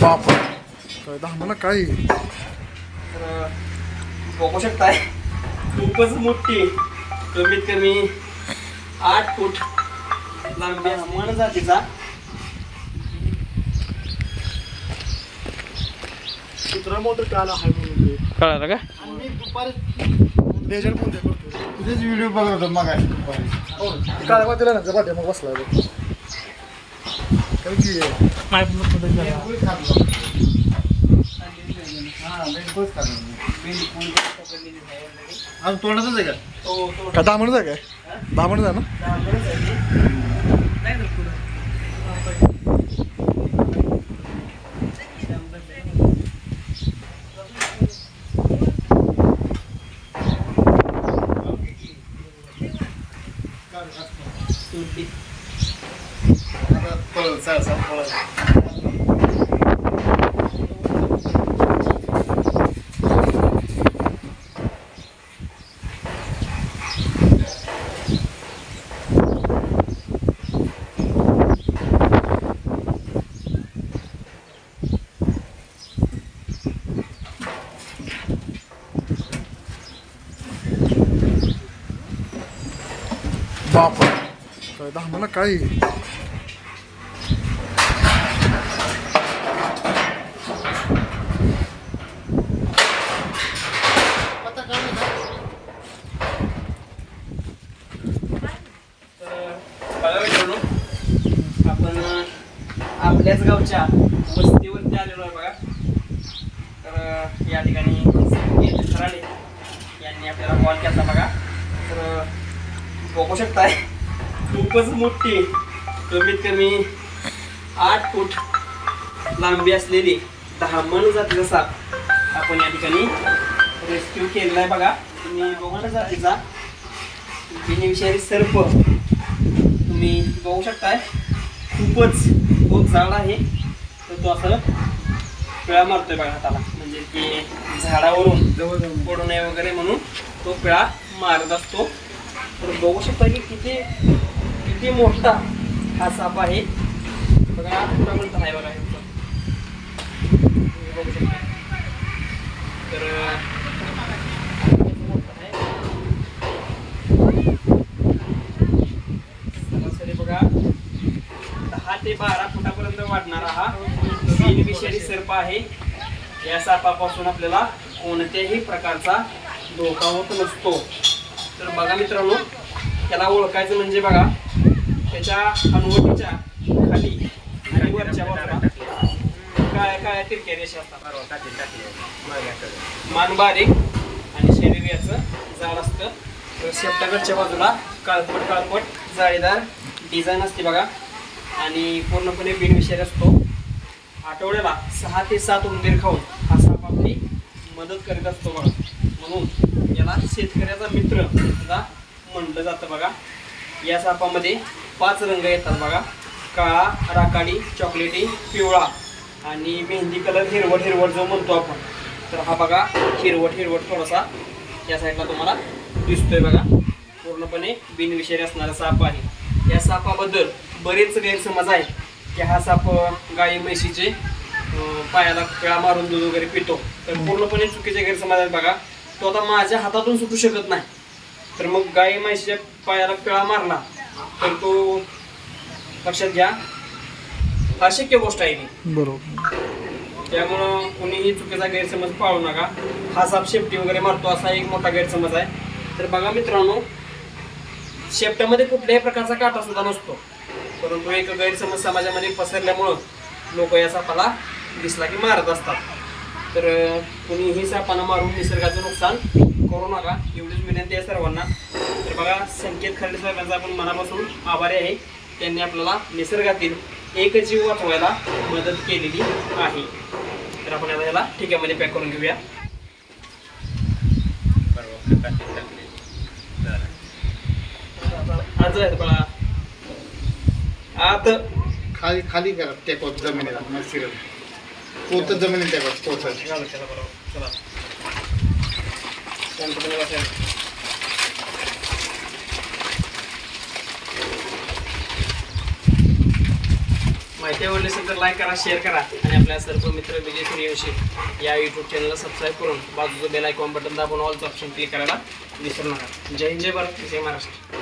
बाप काय दामला काय? तर बघू शकताय खूपच मोठी कमीत कमी आठ फूट लांबी मन जातीचा. कुत्रा मोटर काला हाय म्हणून ते. कळालं का? आणि मी दुपारी लेजर फोन करतो तुझेच व्हिडिओ बघत होतो मग काळ्या वाटेला ना पाठी मग बसला बघ कारण की अजून तोंडातच आहे का? हो तो काय दहा मिनिट आहे काय? दहा मिनिट आहे ना? आता पळव, सहसा पळव. बाप काय दामला काय तर बघा मित्रांनो आपण आपल्याच गावच्या वस्तीवरती आलेलो आहे बघा. तर या ठिकाणी खराडे यांनी आपल्याला कॉल केला बघा. तर बघू शकताय? खूपच मोठी. कमीत कमी आठ फूट लांबी असलेली दहा मन जातीचा साप आपण या ठिकाणी रेस्क्यू केलेला आहे बघा. तुम्ही बघा जातीचा बिनविषारी सर्प तुम्ही बघू शकताय. खूपच तो झाड आहे. तर तो असं पिळा मारतोय बघा हाताला. म्हणजे की झाडावरून पडू नये वगैरे म्हणून तो पिळा मारत असतो. तर बघू शकता की किती किती मोठा हा साप आहे. बघा कुठं म्हणत आहे बघा ह्याचं. तुम्ही बघू शकता तर मोठा आहे सरासरी बघा दहा ते बारा फुटापर्यंत वाढणारा हा विषारी सर्प आहे. या सापापासून आपल्याला कोणत्याही प्रकारचा धोका होत नसतो. तर बघा मित्रांनो त्याला ओळखायचं म्हणजे बघा त्याच्या हनुवटीच्या खाली आणि वरच्या बाजूला काय काय तिरक्या रेषा असतात. मान बारीक आणि शरीर याचं जाड असतं. तर शेपटाकडच्या बाजूला काळपट काळपट जाळीदार डिझाईन असते बघा. आणि पूर्णपणे बिनविषारी असतो. आठवड्याला सहा ते सात उंदीर खाऊन हा साप आपली मदत करीत असतो बघा म्हणून याला शेतकऱ्याचा मित्र सुद्धा म्हणलं जातं बघा. या सापामध्ये पाच रंग येतात बघा. काळा राखाडी चॉकलेटी पिवळा आणि मेहंदी कलर हिरवट हिरवट जो म्हणतो आपण. तर हा बघा हिरवट हिरवट थोडासा या साईडला तुम्हाला दिसतोय बघा. पूर्णपणे बिनविषारी असणारा साप आहे. या सापाबद्दल बरेच गैरसमज आहे की हा साप गाई म्हशीचे पायाला पिळा मारून दूध वगैरे पितो. तर पूर्णपणे चुकीचे गैरसमज बघा. तो आता माझ्या हातातून सुटू शकत नाही. तर मग गाई म्हशीच्या पायाला पिळा मारला तर तो लक्षात घ्या. अशक्य गोष्ट आहे ती बरोबर. त्यामुळं कुणीही चुकीचा गैरसमज पाळू नका. हा साप शेपटी वगैरे मारतो असा एक मोठा गैरसमज आहे. तर बघा मित्रांनो शेपट्यामध्ये कुठल्याही प्रकारचा काटा सुद्धा नसतो. परंतु एक गैरसमज समाजामध्ये पसरल्यामुळं लोक या सापाला दिसला की मारत असतात. तर कुणीही सापानं मारून निसर्गाचं नुकसान करू नका एवढीच विनंती आहे सर्वांना. तर बघा संकेत खर्डे साहेबांचा आपण मनापासून आभारी आहे. त्यांनी आपल्याला निसर्गातील एक जीव वाचवायला मदत केलेली आहे. तर आपण आता याला ठिकामध्ये पॅक करून घेऊया. आज आहे बळा आत. खाली खाली करा टेकवत जमिनीला मग पोत जमिनीत टेकवत पोत त्याला बरोबर. चला. माहिती आवडली असेल तर लाईक करा शेअर करा. आणि आपल्या सर्व मित्र विजय सूर्यवंशी या यूट्यूब चॅनलला सबस्क्राईब करून बाजूचं बेल आयकॉन बटन दाबून ऑलचं ऑप्शन क्लिक करायला विसरू नका. जय हिंद जय भारत जय महाराष्ट्र.